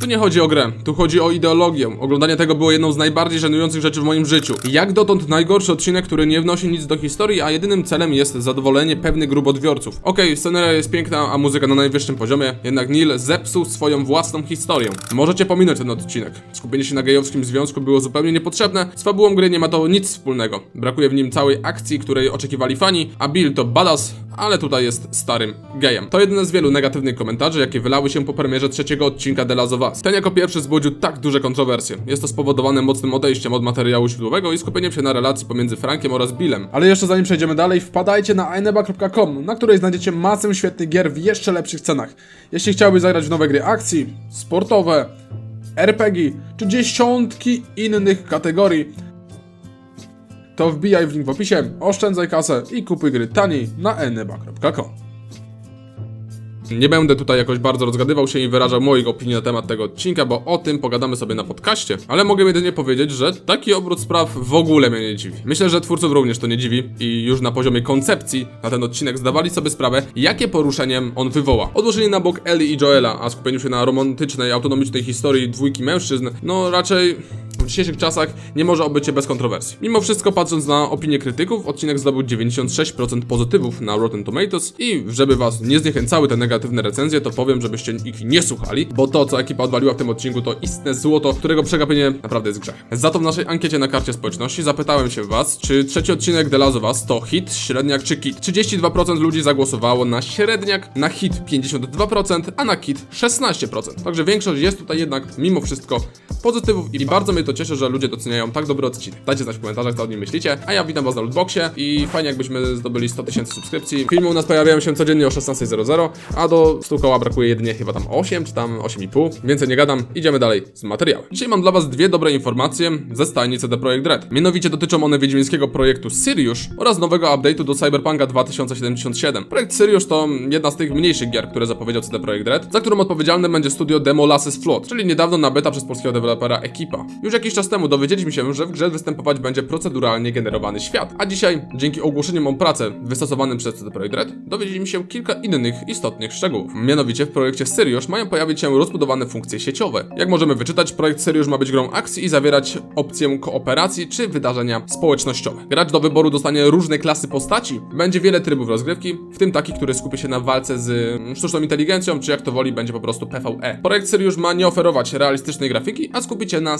Tu nie chodzi o grę, tu chodzi o ideologię. Oglądanie tego było jedną z najbardziej żenujących rzeczy w moim życiu. Jak dotąd najgorszy odcinek, który nie wnosi nic do historii, a jedynym celem jest zadowolenie pewnych grup odbiorców. Okej, sceneria jest piękna, a muzyka na najwyższym poziomie, jednak Neil zepsuł swoją własną historię. Możecie pominąć ten odcinek. Skupienie się na gejowskim związku było zupełnie niepotrzebne, z fabułą gry nie ma to nic wspólnego. Brakuje w nim całej akcji, której oczekiwali fani, a Bill to badass, ale tutaj jest starym gejem. To jeden z wielu negatywnych komentarzy, jakie wylały się po premierze trzeciego odcinka The Last of Ten jako pierwszy wzbudził tak duże kontrowersje. Jest to spowodowane mocnym odejściem od materiału źródłowego i skupieniem się na relacji pomiędzy Frankiem oraz Billem. Ale jeszcze zanim przejdziemy dalej, wpadajcie na ineba.com, na której znajdziecie masę świetnych gier w jeszcze lepszych cenach. Jeśli chciałbyś zagrać w nowe gry akcji, sportowe, RPG czy dziesiątki innych kategorii, to wbijaj w link w opisie, oszczędzaj kasę i kupuj gry taniej na eneba.com. Nie będę tutaj jakoś bardzo rozgadywał się i wyrażał moich opinii na temat tego odcinka, bo o tym pogadamy sobie na podcaście, ale mogę jedynie powiedzieć, że taki obrót spraw w ogóle mnie nie dziwi. Myślę, że twórców również to nie dziwi i już na poziomie koncepcji na ten odcinek zdawali sobie sprawę, jakie poruszeniem on wywoła. Odłożenie na bok Ellie i Joela, a skupieniu się na romantycznej, autonomicznej historii dwójki mężczyzn, no raczej dzisiejszych czasach nie może obyć się bez kontrowersji. Mimo wszystko, patrząc na opinie krytyków, odcinek zdobył 96% pozytywów na Rotten Tomatoes i żeby was nie zniechęcały te negatywne recenzje, to powiem, żebyście ich nie słuchali, bo to, co ekipa odwaliła w tym odcinku, to istne złoto, którego przegapienie naprawdę jest grzech. Za to w naszej ankiecie na karcie społeczności zapytałem się was, czy trzeci odcinek The Last of Us to hit, średniak czy kit. 32% ludzi zagłosowało na średniak, na hit 52%, a na kit 16%. Także większość jest tutaj jednak mimo wszystko pozytywów i bardzo mnie to cieszy, że ludzie doceniają tak dobry odcinek. Dajcie znać w komentarzach, co o nim myślicie, a ja witam was na Lootboxie i fajnie jakbyśmy zdobyli 100 tysięcy subskrypcji. Filmy u nas pojawiają się codziennie o 16.00, a do 100 koła brakuje jedynie chyba tam 8 czy tam 8,5. Więcej nie gadam, idziemy dalej z materiałem. Dzisiaj mam dla was dwie dobre informacje ze stajni CD Projekt Red. Mianowicie dotyczą one wiedźmińskiego projektu Sirius oraz nowego update'u do Cyberpunka 2077. Projekt Sirius to jedna z tych mniejszych gier, które zapowiedział CD Projekt Red, za którą odpowiedzialne będzie studio Demo Lasses Flood, czyli niedawno nabyta przez polskiego dewelopera ekipa. Już jakiś czas temu dowiedzieliśmy się, że w grze występować będzie proceduralnie generowany świat, a dzisiaj, dzięki ogłoszeniom o pracę wystosowanym przez CD Projekt Red, dowiedzieliśmy się kilka innych istotnych szczegółów. Mianowicie w projekcie Sirius mają pojawić się rozbudowane funkcje sieciowe. Jak możemy wyczytać, projekt Sirius ma być grą akcji i zawierać opcję kooperacji czy wydarzenia społecznościowe. Gracz do wyboru dostanie różne klasy postaci, będzie wiele trybów rozgrywki, w tym taki, który skupi się na walce z mm, sztuczną inteligencją, czy jak to woli, będzie po prostu PvE. Projekt Sirius ma nie oferować realistycznej grafiki, a skupić się na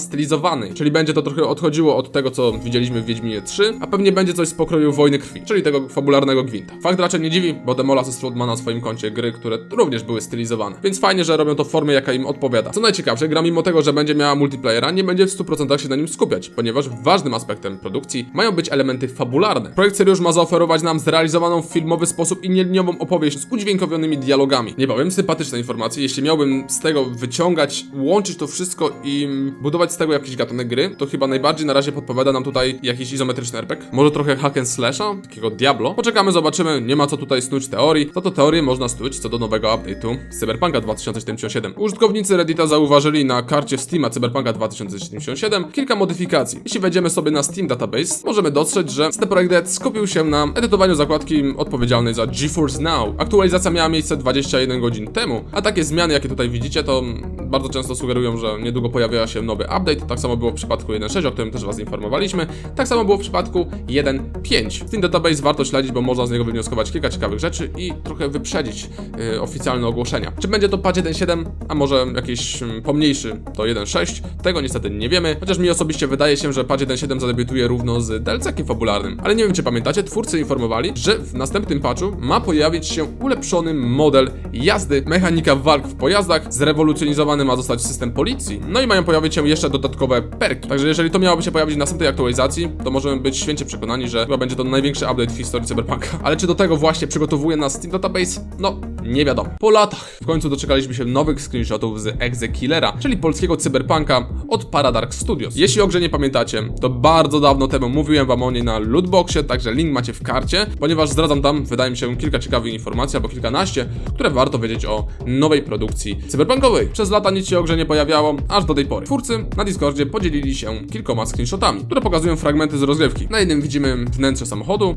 czyli będzie to trochę odchodziło od tego, co widzieliśmy w Wiedźminie 3, a pewnie będzie coś z pokroju Wojny Krwi, czyli tego fabularnego gwinta. Fakt raczej nie dziwi, bo Demolas Flood ma na swoim koncie gry, które również były stylizowane, więc fajnie, że robią to w formie, jaka im odpowiada. Co najciekawsze, gra mimo tego, że będzie miała multiplayera, nie będzie w 100% się na nim skupiać, ponieważ ważnym aspektem produkcji mają być elementy fabularne. Projekt Sirius ma zaoferować nam zrealizowaną w filmowy sposób i nieliniową opowieść z udźwiękowionymi dialogami. Nie powiem, sympatyczne informacje, jeśli miałbym z tego wyciągać, łączyć to wszystko i budować z tego jakiś gatunek gry, to chyba najbardziej na razie podpowiada nam tutaj jakiś izometryczny RPG. Może trochę hack and slasha, takiego Diablo. Poczekamy, zobaczymy, nie ma co tutaj snuć teorii. Za to teorię można snuć co do nowego update'u Cyberpunka 2077. Użytkownicy Reddita zauważyli na karcie Steama Cyberpunka 2077 kilka modyfikacji. Jeśli wejdziemy sobie na Steam Database, możemy dostrzec, że CD Projekt Red skupił się na edytowaniu zakładki odpowiedzialnej za GeForce Now. Aktualizacja miała miejsce 21 godzin temu, a takie zmiany, jakie tutaj widzicie, to bardzo często sugerują, że niedługo pojawia się nowy update. Tak samo było w przypadku 1.6, o którym też Was informowaliśmy. Tak samo było w przypadku 1.5. Steam Database warto śledzić, bo można z niego wywnioskować kilka ciekawych rzeczy i trochę wyprzedzić yy, oficjalne ogłoszenia. Czy będzie to patch 1.7, a może jakiś yy, pomniejszy to 1.6? Tego niestety nie wiemy, chociaż mi osobiście wydaje się, że patch 1.7 zadebiutuje równo z DLC-kiem fabularnym. Ale nie wiem, czy pamiętacie, twórcy informowali, że w następnym patchu ma pojawić się ulepszony model jazdy, mechanika walk w pojazdach, zrewolucjonizowany ma zostać system policji, no i mają pojawić się jeszcze dodatkowe perki. Także jeżeli to miałoby się pojawić w następnej aktualizacji, to możemy być święcie przekonani, że chyba będzie to największy update w historii Cyberpunka. Ale czy do tego właśnie przygotowuje nas Steam Database? No, nie wiadomo. Po latach w końcu doczekaliśmy się nowych screenshotów z Exe Killera, czyli polskiego cyberpunka od Paradark Studios. Jeśli o grze nie pamiętacie, to bardzo dawno temu mówiłem wam o niej na Lootboxie, także link macie w karcie, ponieważ zdradzam tam, wydaje mi się, kilka ciekawych informacji, albo kilkanaście, które warto wiedzieć o nowej produkcji cyberpunkowej. Przez lata nic się o grze nie pojawiało, aż do tej pory. Twórcy na Discordzie podzielili się kilkoma screenshotami, które pokazują fragmenty z rozgrywki. Na jednym widzimy wnętrze samochodu,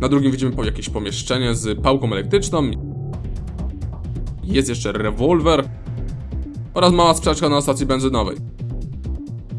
na drugim widzimy jakieś pomieszczenie z pałką elektryczną. Jest jeszcze rewolwer. oraz mała sprzeczka na stacji benzynowej.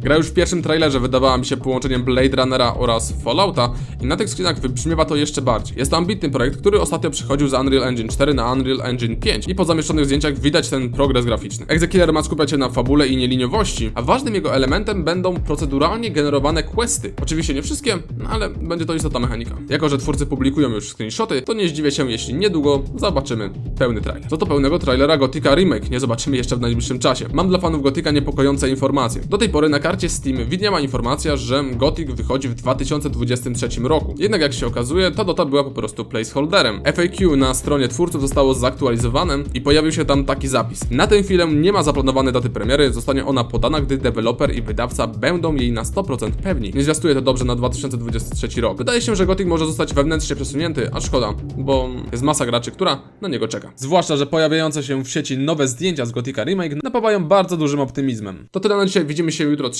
Gra już w pierwszym trailerze wydawała mi się połączeniem Blade Runnera oraz Fallouta i na tych screenach wybrzmiewa to jeszcze bardziej. Jest to ambitny projekt, który ostatnio przechodził z Unreal Engine 4 na Unreal Engine 5 i po zamieszczonych zdjęciach widać ten progres graficzny. Exekiller ma skupiać się na fabule i nieliniowości, a ważnym jego elementem będą proceduralnie generowane questy. Oczywiście nie wszystkie, no ale będzie to istotna mechanika. Jako, że twórcy publikują już screenshoty, to nie zdziwię się, jeśli niedługo zobaczymy pełny trailer. Co do pełnego trailera Gothica Remake nie zobaczymy jeszcze w najbliższym czasie. Mam dla fanów Gothica niepokojące informacje. Do tej pory na karcie Steam widniała informacja, że Gothic wychodzi w 2023 roku. Jednak jak się okazuje, ta data była po prostu placeholderem. FAQ na stronie twórców zostało zaktualizowane i pojawił się tam taki zapis. Na tę chwilę nie ma zaplanowanej daty premiery, zostanie ona podana, gdy deweloper i wydawca będą jej na 100% pewni. Nie zwiastuje to dobrze na 2023 rok. Wydaje się, że Gothic może zostać wewnętrznie przesunięty, a szkoda, bo jest masa graczy, która na niego czeka. Zwłaszcza, że pojawiające się w sieci nowe zdjęcia z Gothica Remake napawają bardzo dużym optymizmem. To tyle na dzisiaj, widzimy się jutro,